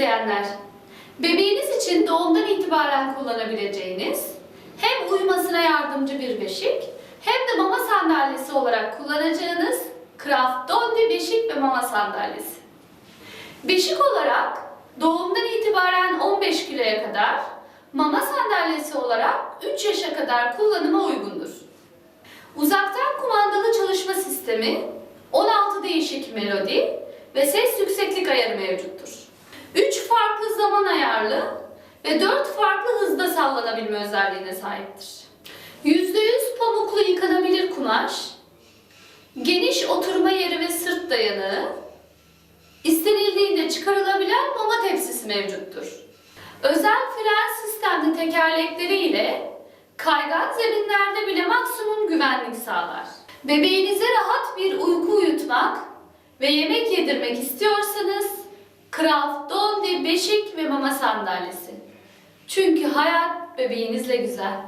öğretmenler. Bebeğiniz için doğumdan itibaren kullanabileceğiniz hem uyumasına yardımcı bir beşik hem de mama sandalyesi olarak kullanacağınız Kraft Dondi beşik ve mama sandalyesi. Beşik olarak doğumdan itibaren 15 kiloya kadar, mama sandalyesi olarak 3 yaşa kadar kullanıma uygundur. Uzaktan kumandalı çalışma sistemi, 16 değişik melodi ve ses yükseklik ayarı mevcuttur. 3 farklı zaman ayarlı ve 4 farklı hızda sallanabilme özelliğine sahiptir. %100 pamuklu yıkanabilir kumaş, geniş oturma yeri ve sırt dayanığı, istenildiğinde çıkarılabilen mama tepsisi mevcuttur. Özel fren sistemli tekerlekleri ile kaygan zeminlerde bile maksimum güvenlik sağlar. Bebeğinize rahat bir uyku uyutmak ve yemek yedirmek istiyorsanız Kraft Dondi beşik ve mama sandalyesi. Çünkü hayat bebeğinizle güzel.